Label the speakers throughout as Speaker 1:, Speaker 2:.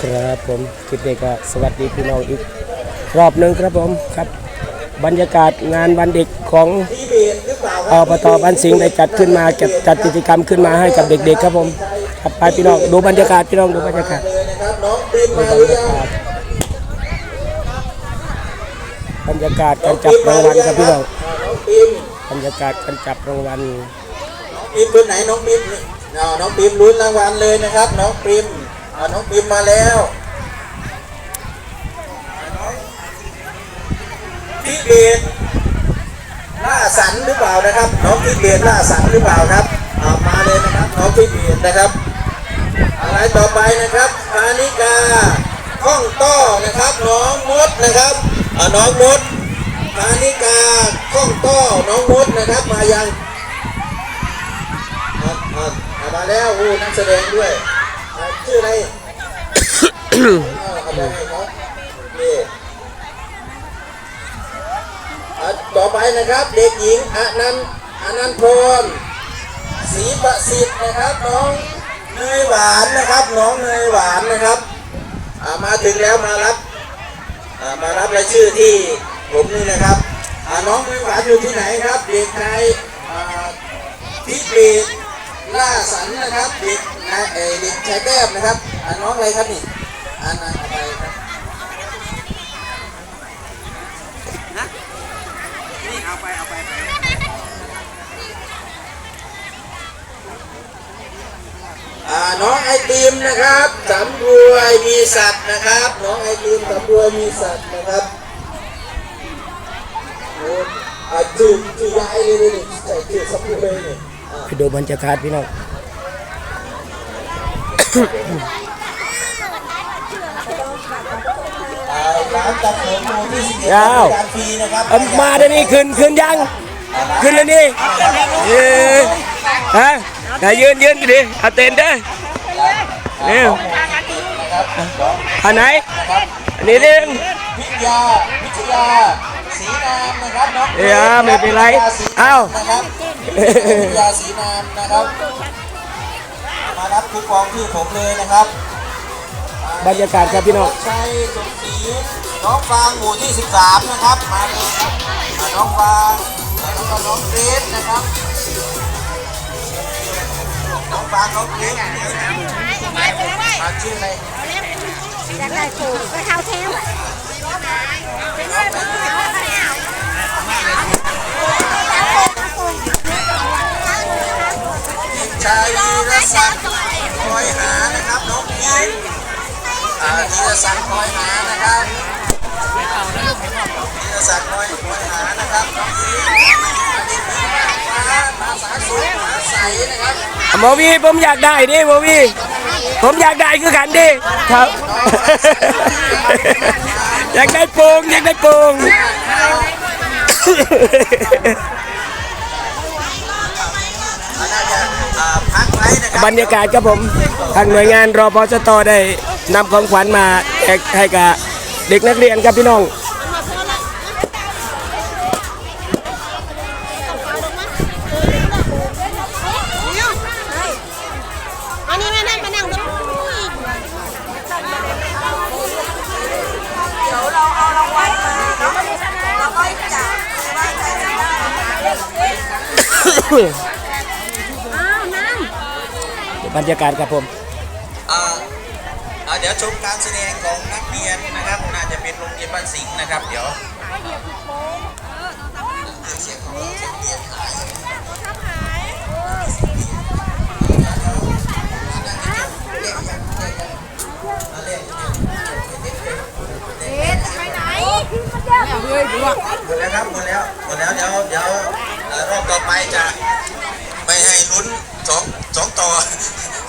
Speaker 1: ครับผมคลิปนี้ก็สวัสดีพี่น้องอีกรอบหนึ่งครับผมครับ บรรยากาศงานวันเด็กของอบตบ้านสิงห์ได้จัดขึ้นมาจัดจัดกิจกรรมขึ้นมาให้กับเด็กๆครับผมครับไปพี่น้องดูบรรยากาศพี่น้องดูบรรยากาศ
Speaker 2: บน้องปริม
Speaker 1: ดูบร
Speaker 2: รยา
Speaker 1: กาศบรรยากาศการจับรางวัลครับพี่น้องบรรยากาศการจับรางวัล
Speaker 2: น้องปิมเป็นไหนน้องปิมอ๋อน้องปิมลุ้นรางวัลเลยนะครับ น้องปิม น้องปิมมาแล้วอ่าน้องทิเบตล่าสันหรือเปล่านะครับ น้องทิเบตล่าสันหรือเปล่าครับามาเลยนะครับ น้องทิเบตนะครับอะไรต่อไปนะครับพานิกาข้องต้อนะครับ น้องมดนะครับน้องมดพานิกาข้องต้อน้องมดนะครับ มายังมาแล้วโอ้นักแสดงด้วย ชื่ออะไรเอาเอาไปให้เขาโอเคอะต่อไปนะครับ เด็กหญิงอนันต์อนันต์พรศรีประสิทธิ์นะครับ น้องเนยหวานนะครับ น้องเนยหวานนะครับอะมาถึงแล้วมารับอ่ามารับรายชื่อที่ผมนี่นะครับอ่าน้องมือหวานอยู่ที่ไหนครับ เด็กชายอ่าทิเบต ล่าสันนะครับเด็กนายเอเด็กชายแก้มนะครับอ่าน้องอะไรครับนี่อ่านาอะไรครับอ่าน้องไอติมนะครับสำรวยมีสัตว์นะครับ น้องไอติมสำรวยมีสัตว์นะครับโอ้อ่าจืดจืดยายเลยนี่ใส่จืดสำรวยนี่อ่า
Speaker 1: ไปดูบรรยากาศพี่น้อง
Speaker 2: อ่าร้านตัดผมหมู่ที่สิบเอ็ด
Speaker 1: ยาว
Speaker 2: บริการฟรีนะครับ
Speaker 1: เอามาเดี๋ยวนี้ขึ้นขึ้นยังขึ้นแล้วนี่เย้ฮะไหนยืนยืนดิเอาเต้นเด้อเร็วอันไหนอันนี้เรื่อง
Speaker 2: วิทยาวิทยา สีนามนะครับน้อง
Speaker 1: เอ้ยอะไม่เป็นไร
Speaker 2: วิทยศ
Speaker 1: เอ้า
Speaker 2: นะครับวิทยาสีนามนะครับ มารับคูปองที่ผมเลยนะครับ
Speaker 1: บรรยากาศครับพี่น้อง
Speaker 2: ชัยสมศรีน้องฟางหมู่ที่ 13 นะครับ มาเลยครับอ่าน้องฟางแล้วก็น้องเกรซนะครับน้องฟางน้องเกรซมาชื่ออะไร
Speaker 3: อยากได้ถูกก็เท้าแท้ว
Speaker 2: ชายวีรศักดิ์คอยหานะครับน้องพีนอ่าวีรศักดิ์คอยหานะครับวีรศักดิ์คอยคอยหานะครับน้องพีนอันนี้คือมามาสาสุขมาใสนะครับ
Speaker 1: โมวีผมอยากได้ดิโมวีผมอยากได้คือกันดิครับ อยากได้โป่งอยากได้โป่ง
Speaker 2: บ
Speaker 1: รรยากาศครับผมทางหน่วยงานรอพสตได้นำของขวัญมาแจกให้กับเด็กนักเรียนครับพี่น้อง
Speaker 3: อั บร
Speaker 1: รยากาศครับผม
Speaker 2: อ่าเดี๋ยวชมการแสดงของนักเรียนนะครับ น่าจะเป็นโรงเรียนบ้านสิงห์นะครับ เดี๋ยวเสียงของเสียงเรียนหายหมดแล้วครับหมดแล้วหมดแล้วเดี๋ยวเดี๋ยวรอบต่อไปจะไม่ให้ลุ้น สองสองต่อ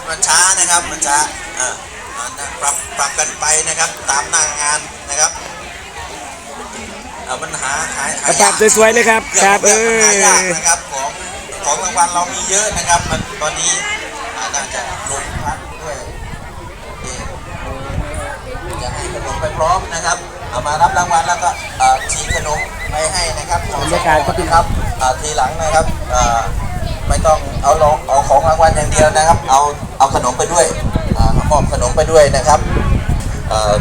Speaker 2: มันช้านะครับมันช้าอ่าอ่าปรับปรับกันไปนะครับตามหน้างานนะครับเอามันหาหาย
Speaker 1: กระปรับสวยๆนะครับครับเอ
Speaker 2: หายาก
Speaker 1: อ
Speaker 2: นะครับของของรางวัลเรามีเยอะนะครับมันตอนนี้อ่าน่าจะลงพักด้วยโอเคอยากให้ขนมไปพร้อมนะครับเอามารับรางวัลแล้วก็เอ่อฉีกขนมไปให้นะครับ
Speaker 1: บรรยากาศครับพี่
Speaker 2: ครับอ่าทีหลังนะครับอ่า ไม่ต้องเอาลองเอาของรางวัลอย่างเดียวนะครับ เอาเอาขนมไปด้วยอ่ามอบขนมไปด้วยนะครับเอ่อ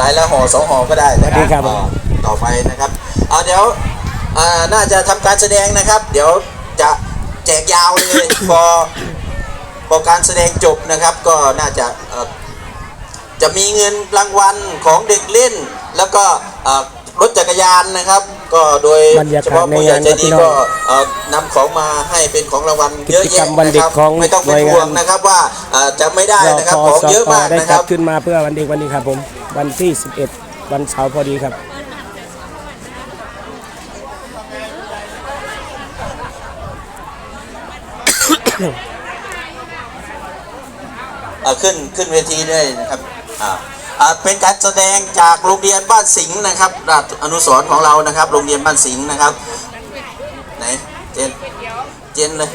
Speaker 2: รายละห่อสองห่อก็ได้นะ
Speaker 1: สวัสดีครับ
Speaker 2: อ่าต่อไปนะครับเอาเดี๋ยวอ่าน่าจะทำการแสดงนะครับ เดี๋ยวจะแจกยาวเลยพอพอการแสดงจบนะครับ ก็น่าจะเอ่อจะมีเงินรางวัลของเด็กเล่น แล้วก็เอ่อรถจักรยานนะครับ ก็โดย
Speaker 1: บรรยากาศ
Speaker 2: เฉพาะผู้ใหญ่ใจดี
Speaker 1: ในงานครับพี่น้
Speaker 2: ก็
Speaker 1: อง
Speaker 2: เอ่อนำของมาให้เป็นของรางวัลเยอะ
Speaker 1: กิจกร
Speaker 2: แยะ
Speaker 1: รมวัน
Speaker 2: นะ
Speaker 1: เด็
Speaker 2: ค
Speaker 1: ก
Speaker 2: รับ
Speaker 1: ของ
Speaker 2: ไม่ต้องเป็น
Speaker 1: หน่วยงาน
Speaker 2: ห่วงนะครับว่าเอ่อจะไม่ได้
Speaker 1: รอ
Speaker 2: นะครับ
Speaker 1: พ
Speaker 2: ของ
Speaker 1: ส
Speaker 2: เยอะ
Speaker 1: ต
Speaker 2: มาก
Speaker 1: ได้
Speaker 2: นะค
Speaker 1: จั
Speaker 2: รั
Speaker 1: ด
Speaker 2: บ
Speaker 1: ขึ้นมาเพื่อวันเด็กวันนี้ครับผม วันที่ 11 วันเสาร์พอดีครับ
Speaker 2: เอ่อขึ้นขึ้นเวทีด้วยนะครับอ่าอ่า เป็นการแสดงจากโรงเรียนบ้านสิงห์นะครับราชอนุสรณ์ของเรานะครับ โรงเรียนบ้านสิงห์นะครับไหนเจนเจนเลย